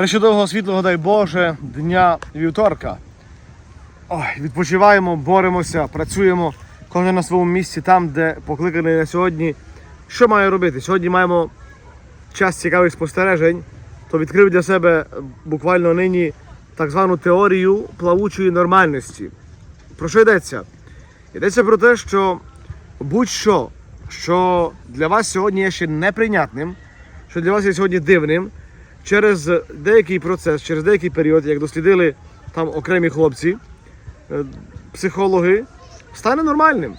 Пречудового світлого, дай Боже, дня вівторка. Ой, відпочиваємо, боремося, працюємо кожен на своєму місці, там, де покликаний на сьогодні. Що маю робити? Сьогодні маємо час цікавих спостережень, то відкрив для себе е, буквально нині так звану теорію плавучої нормальності. Про що йдеться? Йдеться про те, що будь-що, що для вас сьогодні є ще неприйнятним, що для вас є сьогодні дивним, через деякий процес, через деякий період, як дослідили там окремі хлопці, е, психологи, стане нормальним.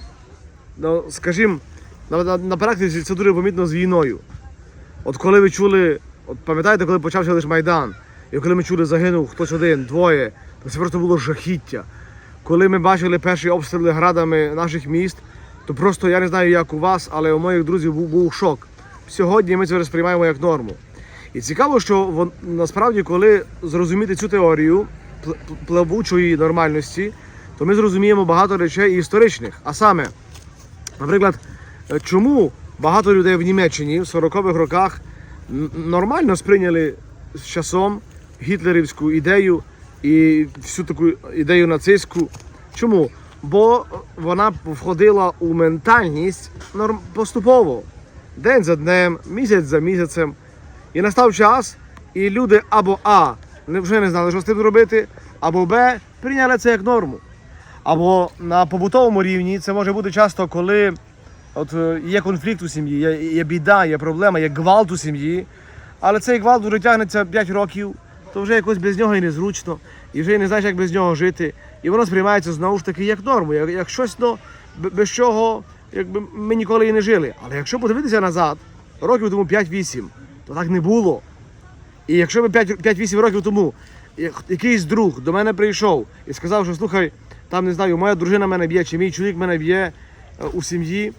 Ну, скажімо, на, на, на практиці це дуже помітно з війною. От коли ви чули, от пам'ятаєте, коли почався лише Майдан, і коли ми чули, загинув хтось один, двоє, то це просто було жахіття. Коли ми бачили перші обстріли градами наших міст, то просто я не знаю, як у вас, але у моїх друзів був, був шок. Сьогодні ми це сприймаємо як норму. І цікаво, що вон, насправді, коли зрозуміти цю теорію пл- пл- плавучої нормальності, то ми зрозуміємо багато речей історичних. А саме, Наприклад, е, чому багато людей в Німеччині в 40-х роках нормально сприйняли з часом гітлерівську ідею і всю таку ідею нацистську? Чому? Бо вона входила у ментальність поступово, день за днем, місяць за місяцем. І настав час, і люди або А вже не знали, що з тим робити, або Б прийняли це як норму. Або на побутовому рівні це може бути часто, коли от, е, є конфлікт у сім'ї, є, є біда, є проблема, є гвалт у сім'ї, але цей гвалт вже тягнеться 5 років, то вже якось без нього і незручно, і вже не знаєш, як без нього жити. І воно сприймається знову ж таки як норму, як, як щось, ну, без чого якби, ми ніколи і не жили. Але якщо подивитися назад, років тому 5-8, то так не було. І якщо би 5 5-8 років тому якийсь друг до мене прийшов і сказав, що слухай, там не знаю, моя дружина мене б'є, чи мій чоловік мене б'є е, у сім'ї,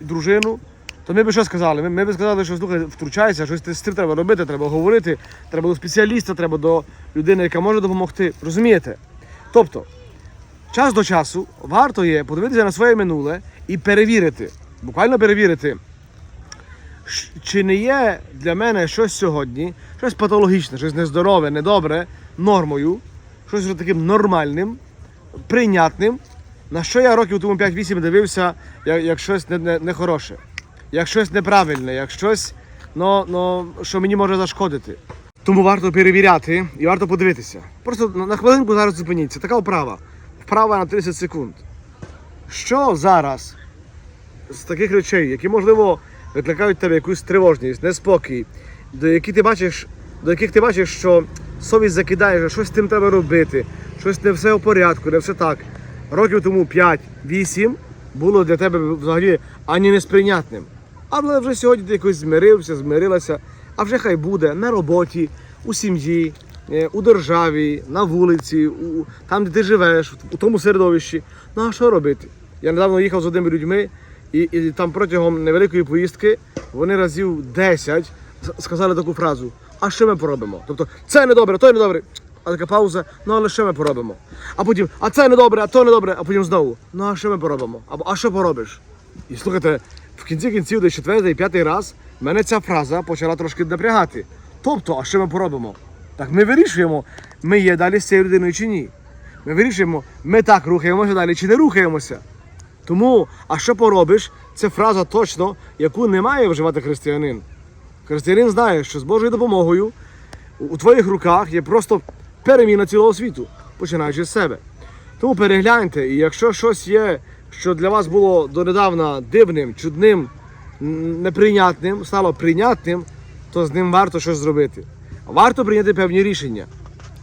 дружину, то ми б що сказали? Ми, ми б сказали, що слухай, втручайся, щось з цим треба робити, треба говорити, треба до спеціаліста, треба до людини, яка може допомогти. Розумієте? Тобто, час до часу варто є подивитися на своє минуле і перевірити, буквально перевірити, чи не є для мене щось сьогодні, щось патологічне, щось нездорове, недобре, нормою, щось таким нормальним, прийнятним, на що я років тому 5-8 дивився, як, як щось не, не, нехороше, як щось неправильне, як щось, ну, ну, що мені може зашкодити. Тому варто перевіряти і варто подивитися. Просто на хвилинку зараз зупиніться. Така вправа. Вправа на 30 секунд. Що зараз з таких речей, які можливо викликають в тебе якусь тривожність, неспокій, до яких ти бачиш, до яких ти бачиш, що совість закидає, що щось з тим треба робити, щось не все в порядку, не все так. Років тому 5-8 було для тебе взагалі ані несприйнятним. Але вже сьогодні ти якось змирився, змирилася, а вже хай буде на роботі, у сім'ї, е, у державі, на вулиці, у, там, де ти живеш, у тому середовищі. Ну а що робити? Я недавно їхав з одними людьми, і, і там протягом невеликої поїздки вони разів 10 сказали таку фразу: а що ми поробимо? Тобто, це не добре, то не добре. А така пауза, ну але що ми поробимо? А потім, а це не добре, а то не добре, а потім знову. Ну а що ми поробимо? Або а що поробиш? І слухайте, в кінці кінців, десь четвертий, п'ятий раз, мене ця фраза почала трошки напрягати. Тобто, а що ми поробимо? Так ми вирішуємо, ми є далі з цією людиною чи ні. Ми вирішуємо, ми так рухаємося далі чи не рухаємося. Тому, а що поробиш, це фраза точно, яку не має вживати християнин. Християнин знає, що з Божою допомогою у- твоїх руках є просто переміна цілого світу, починаючи з себе. Тому перегляньте, і якщо щось є, що для вас було донедавна дивним, чудним, неприйнятним, стало прийнятним, то з ним варто щось зробити. Варто прийняти певні рішення.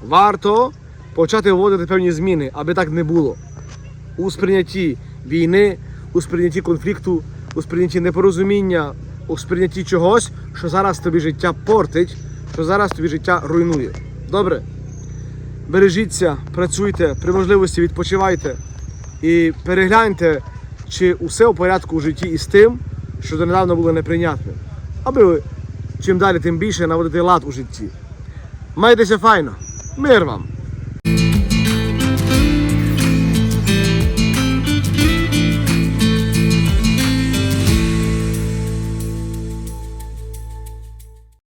Варто почати вводити певні зміни, аби так не було у сприйнятті війни, у сприйнятті конфлікту, у сприйнятті непорозуміння, у сприйнятті чогось, що зараз тобі життя портить, що зараз тобі життя руйнує. Добре? Бережіться, працюйте, при можливості відпочивайте і перегляньте, чи усе у порядку у житті із тим, що донедавна було неприйнятним. Аби чим далі, тим більше наводити лад у житті. Майтеся файно. Мир вам!